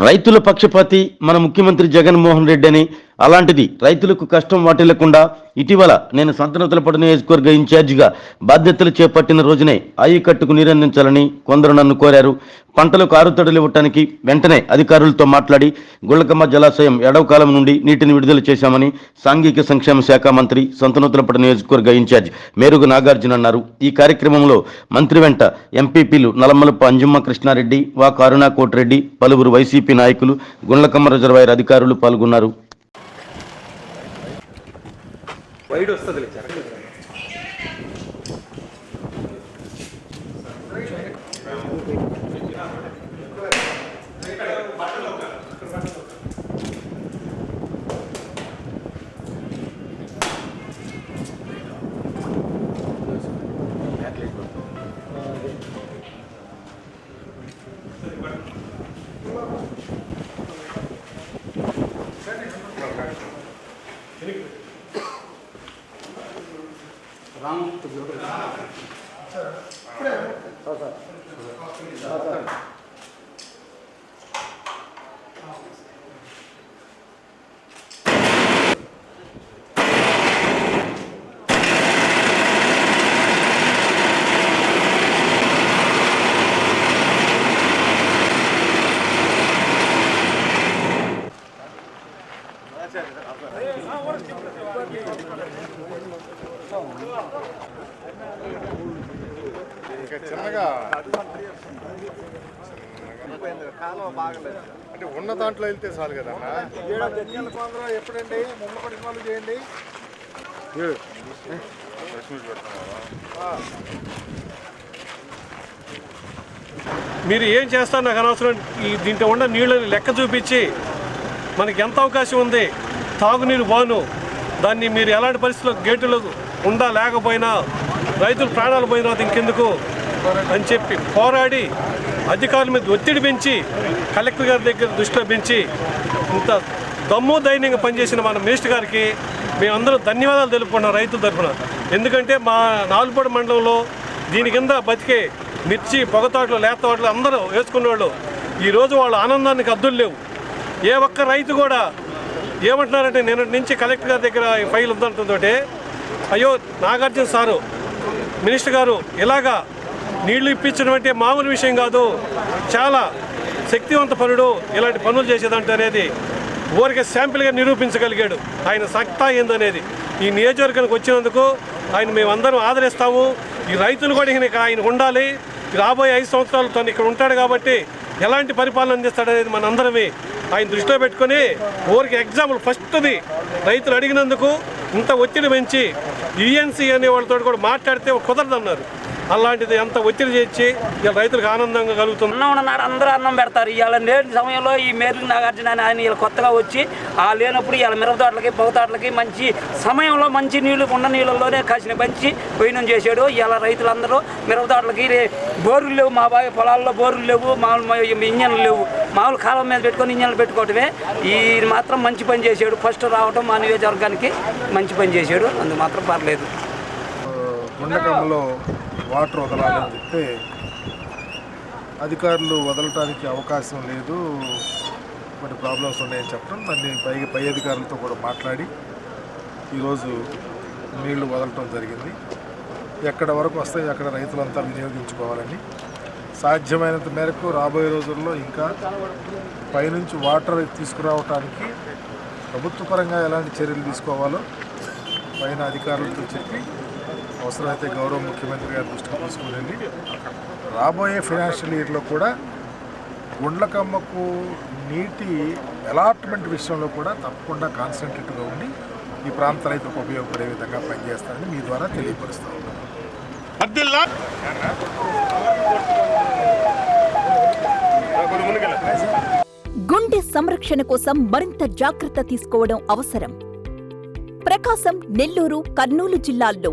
రైతుల పక్షపాతి మన ముఖ్యమంత్రి జగన్మోహన్ రెడ్డి అని అలాంటిది రైతులకు కష్టం వాటిల్లకుండా ఇటీవల నేను సంతనూతలపడు నియోజకవర్గ ఇన్ఛార్జిగా బాధ్యతలు చేపట్టిన రోజునే ఆయికట్టుకు నీరందించాలని కొందరు నన్ను కోరారు. పంటలకు ఆరుతడులు ఇవ్వటానికి వెంటనే అధికారులతో మాట్లాడి గుళ్ళకమ్మ జలాశయం ఎడవ కాలం నుండి నీటిని విడుదల చేశామని సాంఘిక సంక్షేమ శాఖ మంత్రి సంతనూతలపడు నియోజకవర్గ ఇన్ఛార్జ్ మేరుగు నాగార్జున అన్నారు. ఈ కార్యక్రమంలో మంత్రి వెంట ఎంపీపీలు నల్లమలపు అంజుమ్మ కృష్ణారెడ్డి వా కరుణా కోటిరెడ్డి పలువురు వైసీపీ నాయకులు గుండ్లకమ్మ రిజర్వాయర్ అధికారులు పాల్గొన్నారు. వైడ్ వస్తుంది 狼不叫这个，这，这什么？啥啥啥啥。ఇంకా చిన్నగా. అంటే ఉన్న దాంట్లో వెళ్తే చాలు కదా ఎప్పుడండి ముందు పడిన వాళ్ళు చేయండి మీరు ఏం చేస్తారు నాకు అనవసరం దీంట్లో ఉన్న నీళ్ళని లెక్క చూపించి మనకి ఎంత అవకాశం ఉంది? తాగునీరు బాను. దాన్ని మీరు ఎలాంటి పరిస్థితుల్లో గేటులో ఉండా లేకపోయినా రైతుల ప్రాణాలు పోయిన తర్వాత ఇంకెందుకు అని చెప్పి పోరాడి అధికారుల మీద ఒత్తిడి పెంచి కలెక్టర్ గారి దగ్గర దృష్టిలో పెంచి ఇంత దమ్ము ధైర్యంగా పనిచేసిన మన మినిస్టర్ గారికి మేమందరూ ధన్యవాదాలు తెలుపుకున్నాం రైతుల తరఫున. ఎందుకంటే మా నాలుగుపాడు మండలంలో దీని కింద బతికే మిర్చి పొగతోటలు లేత తోటలు అందరూ వేసుకునేవాళ్ళు. ఈరోజు వాళ్ళ ఆనందానికి అద్దులు లేవు. ఏ ఒక్క రైతు కూడా ఏమంటున్నారంటే నిన్న నుంచి కలెక్టర్ గారి దగ్గర ఫైల్ ఉందంటుందో అయ్యో నాగార్జున సారు మినిస్టర్ గారు ఇలాగా నీళ్ళు ఇప్పించడం అంటే మామూలు విషయం కాదు చాలా శక్తివంత పనుడు ఇలాంటి పనులు చేసేదంట అనేది ఊరికే శాంపిల్గా నిరూపించగలిగాడు. ఆయన సత్తా ఏందనేది. ఈ నియోజకవర్గానికి వచ్చినందుకు ఆయన మేమందరం ఆదరిస్తాము. ఈ రైతులు కూడా ఇక ఆయన ఉండాలి. రాబోయే ఐదు సంవత్సరాలు తను ఇక్కడ ఉంటాడు కాబట్టి ఎలాంటి పరిపాలన అందిస్తాడనేది మనందరమే ఆయన దృష్టిలో పెట్టుకొని ఊరికి ఎగ్జాంపుల్ ఫస్ట్ది రైతులు అడిగినందుకు ఇంత ఒత్తిడి పెంచి ఈఎన్సీ అనే వాళ్ళతో కూడా మాట్లాడితే కుదరదన్నారు. అలాంటిది ఎంత ఒత్తిడి చేసి ఇలా రైతులకు ఆనందంగా కలుగుతుంది. అన్నం ఉన్నాడు అందరూ అన్నం పెడతారు. ఇవాళ లేని సమయంలో ఈ మేరుగు నాగార్జున అని ఆయన వీళ్ళు కొత్తగా వచ్చి ఆ లేనప్పుడు ఇవాళ మిరప తోటలకి పొగ తోటలకి మంచి సమయంలో మంచి నీళ్ళు ఉన్న నీళ్ళల్లోనే కాసిన పంచి పోయినం చేశాడు. ఇవాళ రైతులందరూ మిరప తోటలకి బోర్లు లేవు మా బావి పొలాల్లో బోర్లు లేవు మామూలు ఇంజన్లు లేవు. మామూలు కాలం మీద పెట్టుకొని ఇంజన్లు పెట్టుకోవటమే. ఈ మాత్రం మంచి పని చేశాడు. ఫస్ట్ రావటం మా నియోజకవర్గానికి మంచి పని చేశాడు. అందుకు మాత్రం పర్లేదు. ఉండటంలో వాటర్ వదలాలని చెప్తే అధికారులు వదలటానికి అవకాశం లేదు. కొన్ని ప్రాబ్లమ్స్ ఉన్నాయని చెప్పడం దాన్ని పై పై అధికారులతో కూడా మాట్లాడి ఈరోజు నీళ్ళు వదలటం జరిగింది. ఎక్కడ వరకు వస్తాయి అక్కడ రైతులంతా వినియోగించుకోవాలని. సాధ్యమైనంత మేరకు రాబోయే రోజుల్లో ఇంకా పైనుంచి వాటర్ తీసుకురావటానికి ప్రభుత్వ పరంగా ఎలాంటి చర్యలు తీసుకోవాలో పైన అధికారులతో చెప్పి అవసరమైతే గౌరవ ముఖ్యమంత్రి గారి దృష్టికి వెళ్ళి రాబోయే ఫైనాన్షియల్ ఇయర్లో కూడా గుండ్లకమ్మకు నీటి అలాట్మెంట్ విషయంలో కూడా తప్పకుండా కాన్సన్ట్రేట్గా ఉండి ఈ ప్రాంత రైతులకు ఉపయోగపడే విధంగా పనిచేస్తానని మీ ద్వారా తెలియపరుస్తా. ఉన్నాను గుండె సంరక్షణ కోసం మరింత జాగ్రత్త తీసుకోవడం అవసరం. ప్రకాశం నెల్లూరు కర్నూలు జిల్లాల్లో